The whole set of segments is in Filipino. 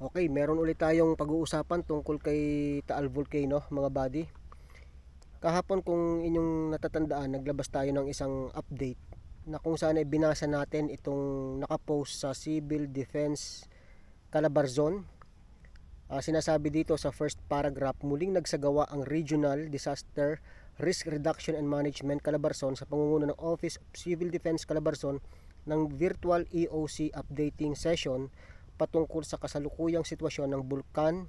Okay, meron ulit tayong pag-uusapan tungkol kay Taal Volcano, mga buddy. Kahapon kung inyong natatandaan, naglabas tayo ng isang update na kung saan ay binasa natin itong nakapost sa Civil Defense Calabarzon. Ah, sinasabi dito sa first paragraph, muling nagsagawa ang Regional Disaster Risk Reduction and Management Calabarzon sa pangunguna ng Office of Civil Defense Calabarzon ng virtual EOC updating session patungkol sa kasalukuyang sitwasyon ng bulkan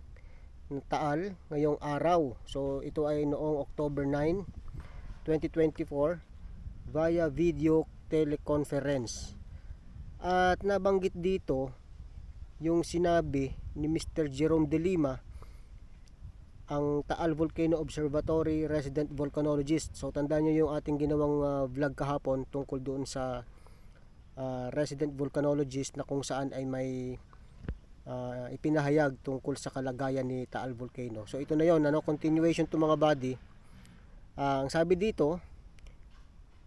ng Taal ngayong araw. So ito ay noong October 9, 2024 via video teleconference. At nabanggit dito yung sinabi ni Mr. Jerome De Lima ang Taal Volcano Observatory resident volcanologist. So tandaan niyo yung ating ginawang ah, vlog kahapon tungkol doon sa ah, resident volcanologist na kung saan ay may ah, ipinahayag tungkol sa kalagayan ni Taal Volcano. So ito na yon, ano, continuation to mga body. Ah, ang sabi dito,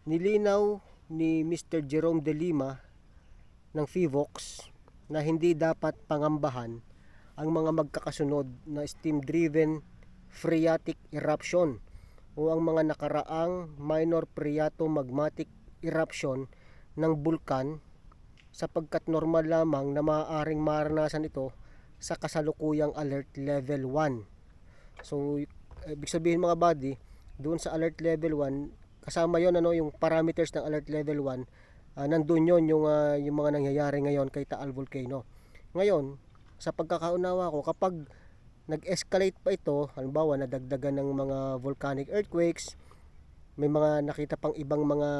nilinaw ni Mr. Jerome De Lima ng FIVOX na hindi dapat pangambahan ang mga magkakasunod na steam-driven phreatic eruption o ang mga nakaraang minor phreatomagmatic eruption ng bulkan sapagkat normal lamang na maaaring maranasan ito sa kasalukuyang alert level 1. So, ibig sabihin mga buddy, doon sa alert level 1, kasama yon ano, yung parameters ng alert level 1, ah, nandun yon yung, ah, yung mga nangyayari ngayon kay Taal Volcano. Ngayon, sa pagkakaunawa ko, kapag nag-escalate pa ito, halimbawa nadagdagan ng mga volcanic earthquakes, may mga nakita pang ibang mga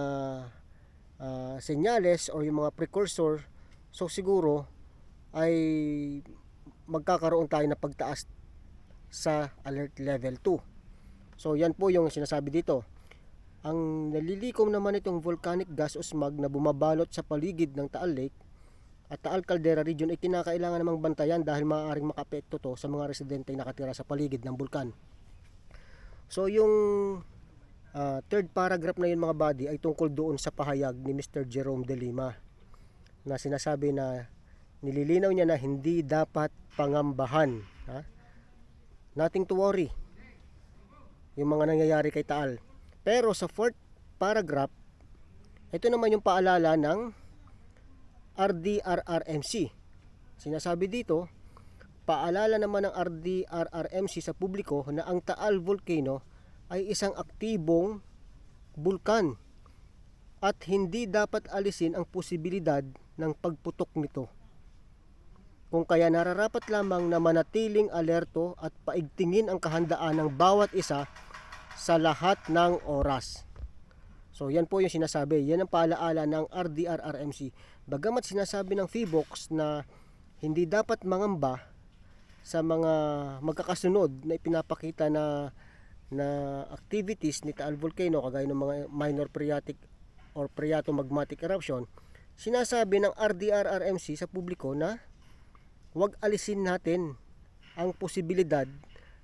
ah, senyales or yung mga precursor, so siguro ay magkakaroon tayo ng pagtaas sa alert level 2. So yan po yung sinasabi dito. Ang nalilikom naman itong volcanic gas o smog na bumabalot sa paligid ng Taal Lake at Taal Caldera region ay kinakailangan namang bantayan dahil maaaring makapekto to sa mga residente na nakatira sa paligid ng bulkan. So yung ah, third paragraph na yun mga body ay tungkol doon sa pahayag ni Mr. Jerome De Lima na sinasabi na nililinaw niya na hindi dapat pangambahan. Ha? Nothing to worry. Yung mga nangyayari kay Taal. Pero sa fourth paragraph, ito naman yung paalala ng RDRRMC. Sinasabi dito, paalala naman ng RDRRMC sa publiko na ang Taal Volcano ay isang aktibong bulkan at hindi dapat alisin ang posibilidad ng pagputok nito. Kung kaya nararapat lamang na manatiling alerto at paigtingin ang kahandaan ng bawat isa sa lahat ng oras. So yan po yung sinasabi, yan ang paalaala ng RDRRMC. Bagamat sinasabi ng FIVOX na hindi dapat mangamba sa mga magkakasunod na ipinapakita na na activities ni Taal Volcano kagaya ng mga minor phreatic or phreatomagmatic eruption, sinasabi ng RDRRMC sa publiko na huwag alisin natin ang posibilidad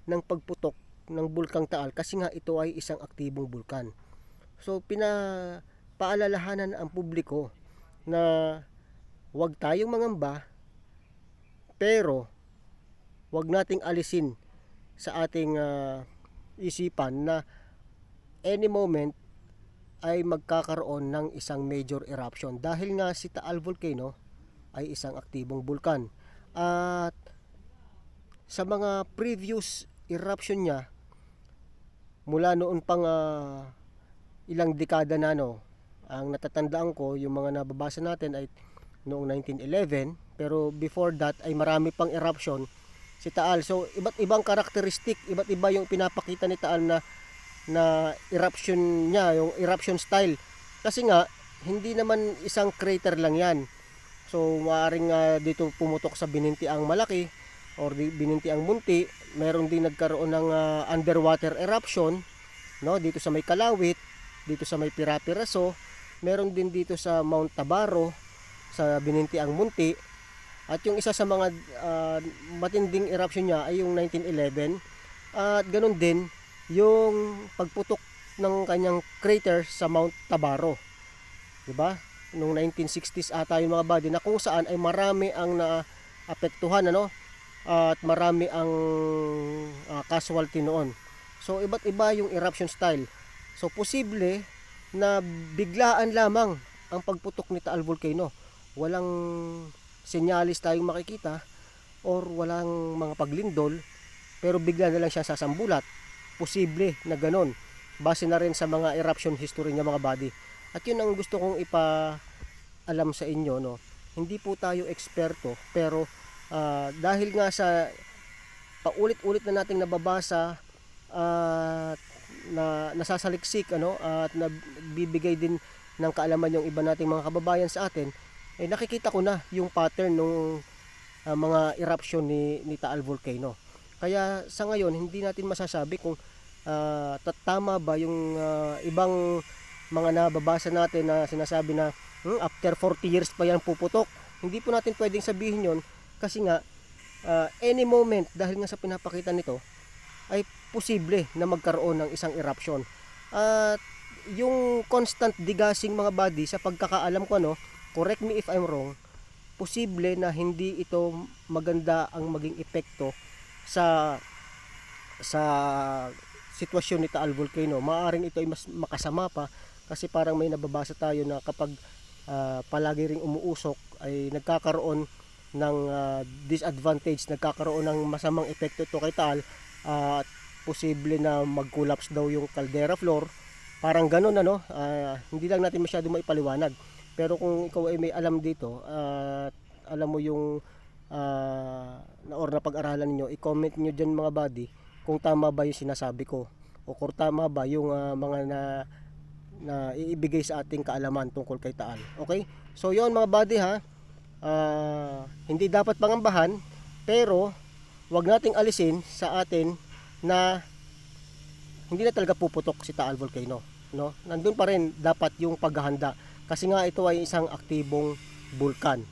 ng pagputok ng bulkang Taal kasi nga ito ay isang aktibong bulkan. So pinapaalalahanan ang publiko na huwag tayong mangamba pero huwag nating alisin sa ating ah, isipan na any moment ay magkakaroon ng isang major eruption. Dahil nga si Taal Volcano ay isang aktibong bulkan. At sa mga previous eruption niya mula noon pang ah, ilang dekada na no ang natatandaan ko yung mga nababasa natin ay noong 1911 pero before that ay marami pang eruption si Taal. So iba't ibang karakteristik iba't iba yung pinapakita ni Taal na na eruption niya yung eruption style. Kasi nga hindi naman isang crater lang yan. So maaring ah, dito pumutok sa binintiang malaki or di, binintiang munti meron din nagkaroon ng ah, underwater eruption no? Dito sa may Kalawit dito sa may Pirapiraso meron din dito sa Mount Tabaro sa Binintiang Munti at yung isa sa mga ah, matinding eruption niya ay yung 1911 at ganun din yung pagputok ng kanyang crater sa Mount Tabaro. 'Di ba? Noong 1960s ata yung mga body na kung saan ay marami ang naapektuhan ano at marami ang ah, casualty noon. So iba't iba yung eruption style. So posible na biglaan lamang ang pagputok ni Taal Volcano. Walang senyalis tayong makikita or walang mga paglindol pero bigla na lang siya sasambulat. Posible na ganon. Base na rin sa mga eruption history niya mga body. At yun ang gusto kong ipa alam sa inyo no. Hindi po tayo eksperto pero ah, dahil nga sa paulit-ulit na nating nababasa at na nasasaliksik ano at nabibigay din ng kaalaman yung iba nating mga kababayan sa atin eh nakikita ko na yung pattern ng mga eruption ni ni Taal Volcano. Kaya sa ngayon hindi natin masasabi kung ah, ta- tama ba yung ah, ibang mga nababasa natin na sinasabi na "Hmm, after 40 years pa yan puputok. Hindi po natin pwedeng sabihin yon kasi nga ah, any moment dahil nga sa pinapakita nito ay posible na magkaroon ng isang eruption. At yung constant digasing mga body sa pagkakaalam ko ano, correct me if I'm wrong, posible na hindi ito maganda ang maging epekto sa sa sitwasyon ni Taal Volcano. Maaring ito ay mas makasama pa kasi parang may nababasa tayo na kapag ah, palagi ring umuusok ay nagkakaroon ng ah, disadvantage, nagkakaroon ng masamang epekto ito kay Taal at posible na mag-collapse daw yung caldera floor. Parang ganun ano, ah, hindi lang natin masyado maipaliwanag. Pero kung ikaw ay may alam dito at alam mo yung ah, na or na pag-aralan niyo, i-comment niyo diyan mga buddy kung tama ba yung sinasabi ko o kung tama ba yung ah, mga na na iibigay sa ating kaalaman tungkol kay Taal. Okay? So yon mga buddy ha. Ah, hindi dapat pangambahan pero wag nating alisin sa atin na hindi na talaga puputok si Taal Volcano, no? Nandun pa rin dapat yung paghahanda kasi nga ito ay isang aktibong bulkan.